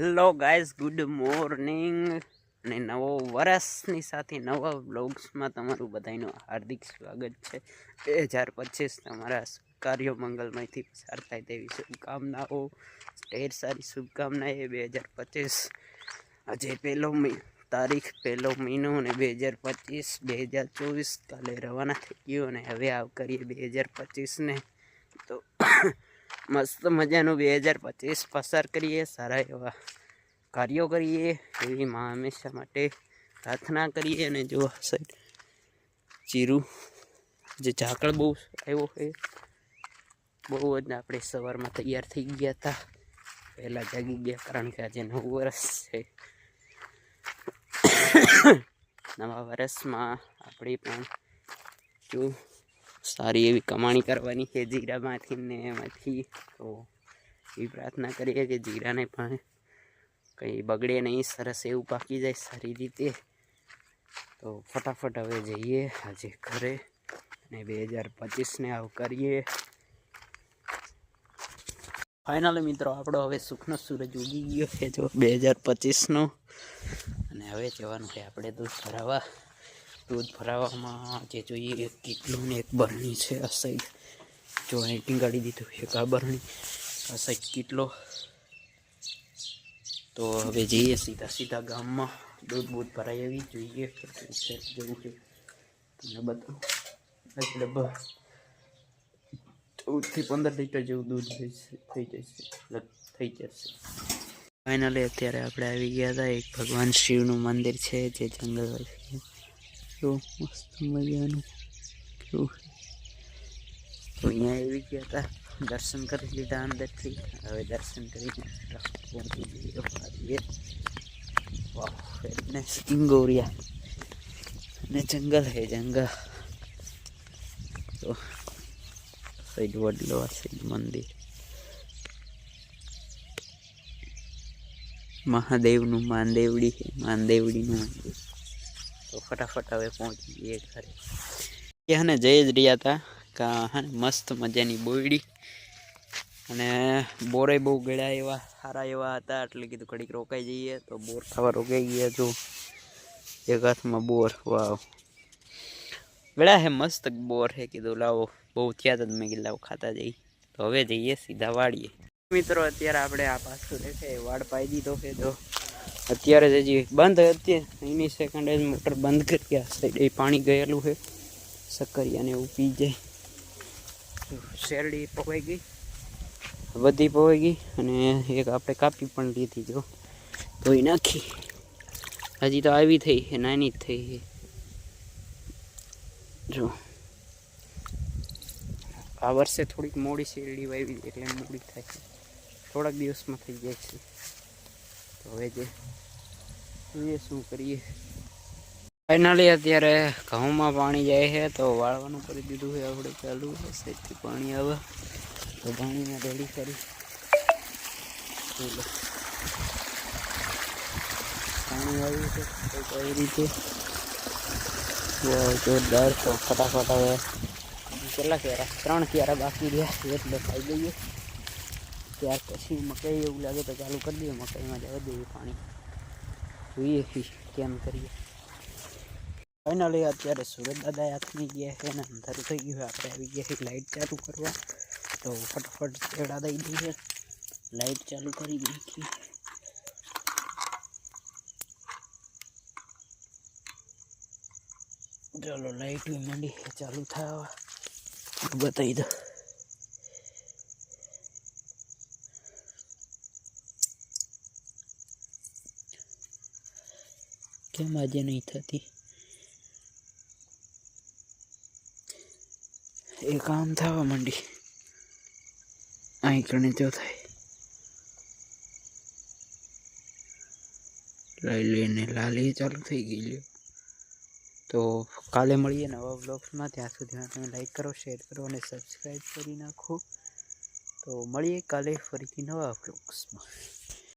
Hello guys good morning અને નવો વર્ષની સાથે નવા બ્લોગ્સમાં તમારું બધાનું હાર્દિક સ્વાગત છે. બે હજાર પચીસ તમારા કાર્યો મંગલમયથી પસાર થાય તેવી શુભકામનાઓ. ઢેર સારી શુભકામના એ બે હજાર પચીસ. આજે પહેલો તારીખ પહેલો મહિનો અને બે હજાર પચીસ, બે હજાર ચોવીસ કાલે રવાના થઈ ગયો અને હવે આવ કરીએ બે હજાર પચીસને. તો મસ્ત મજાનું બે હજાર પચીસ પસાર કરીએ, સારા એવા કાર્યો કરીએ, એવી માં હંમેશા માટે પ્રાર્થના કરીએ અને જો સાઈડ ચીરું, જે ઝાકળ બહુ આવ્યો છે બહુ જ આપણે સવારમાં તૈયાર થઈ ગયા હતા. પહેલાં જાગી ગયા કારણ કે આજે નવું વર્ષ છે. નવા વર્ષમાં આપણે પણ જો સારી એવી કમાણી કરવાની છે જીરામાંથી ને એમાંથી. તો એ પ્રાર્થના કરીએ કે જીરાને પણ કંઈ બગડે નહીં, સરસ એવું પાકી જાય સારી રીતે. તો ફટાફટ હવે જઈએ આજે ઘરે અને બે હજાર પચીસને આવ કરીએ. ફાઇનલી મિત્રો, આપણો હવે સુખનો સૂરજ ઉગી ગયો છે જો બે હજાર પચીસનો. અને હવે જવાનું છે આપણે દૂધ ભરાવા દૂધ ભરાવામાં જે જોઈએ કેટલું ને એક બરણી છે, આ સાઈડ જો અહીં ટીંગાડી દીધું, એક આ બરણી, આ સાઈડ કેટલો. તો હવે જઈએ સીધા સીધા ગામમાં. દૂધ બૂધ ભરાઈ આવી જોઈએ. છે જેવું છે તમને બતાવું. બસ ચૌદથી પંદર લીટર જેવું દૂધ થઈ જશે- થઈ જશે ફાઇનલી અત્યારે આપણે આવી ગયા હતા. એક ભગવાન શિવનું મંદિર છે, જે જંગલ વચ્ચે. કેવું મસ્ત મજાનું કેવું તો અહીંયા આવી ગયા હતા, દર્શન કરી લીધા અંદરથી હવે દર્શન કરીને પહોંચી જઈએ અને જંગલ હે જંગલ. તો સાઈડ વડલો સાઈડ મંદિર. મહાદેવનું માનદેવડી છે માનદેવડીનું મંદિર. ફટાફટ હવે પહોંચી જઈએ ઘરે ત્યાંને જઈ જ રહ્યા હતા કા હને મસ્ત મજાની બોયડી. અને બોરે બહુ ગળ્યા એવા સારા એવા હતા, એટલે કીધું ઘડીક રોકાઈ જઈએ. તો બોર ખાવા રોકાઈ ગયા જો. એક હાથમાં બોર, વાવ. ગળ્યા હે મસ્ત બોર હે, કીધું, લાવો. બહુ થયા હતા મેં કીધું, લાવો, ખાતા જઈ તો હવે જઈએ સીધા વાળીએ મિત્રો, અત્યારે આપણે આ પાછું દેખે વાડ પાઈ દીધો કે તો અત્યારે જ હજી બંધ અત્યારે એની સેકન્ડ જ મોટર બંધ કરી ગયા. સાઈડ એ પાણી ગયેલું છે. સક્કરિયાને એવું પી જાય. શેરડી પવાઈ ગઈ. બધી પવાઈ ગઈ અને એક આપણે કાપી પણ લીધી જો ધોઈ નાખી. હજી તો આવી થઈ છે, નાની જ થઈ છે. જો. આ વર્ષે થોડીક મોડી શેરડી વાવી એટલે મોડી થાય છે. થોડાક દિવસમાં થઈ જાય છે. હવે જે જોઈએ શું કરીએ. ફાઇનલી અત્યારે ઘઉંમાં પાણી જાય છે તો વાળવાનું કરી દીધું છે આપણે ચાલુ. સેજથી પાણી આવે. તો પાણીમાં રેડી કરી. જોઈ લો. પાણી આવ્યું છે તો કઈ રીતે? વાહ, જોરદાર. તો ફટાફટ હવે કેટલા ક્યારા? ત્રણ ક્યારા બાકી રહ્યા. એટલે ખાઈ દઈએ. ત્યાર પછી મકાઈ એવું લાગે તો ચાલુ કરી દઈએ, મકાઈમાં જવા દઈએ પાણી. જોઈએ કેમ કરીએ. ફાઇનલી અત્યારે સુરત દાદા હાથની ગયા છે અને અંધારું થઈ ગયું આપણે આવી ગયા છે લાઇટ ચાલુ કરવા. તો ફટાફટ ચેડા દઈ દઈએ લાઇટ ચાલુ કરી નાખી. ચાલો લાઇટ બી છે, ચાલુ થવા. બતાવી દો કેમ આજે નહીં થતી? એ કામ થવા માંડી. અહીં કણે જો થાય. લઈ લઈને લાલી ચાલુ થઈ ગઈ લ્યો. તો કાલે મળીએ નવા બ્લોગ્સમાં ત્યાં સુધીમાં તમે લાઈક કરો શેર કરો અને સબસ્ક્રાઈબ કરી નાખો. તો મળીએ કાલે ફરીથી નવા બ્લોગ્સમાં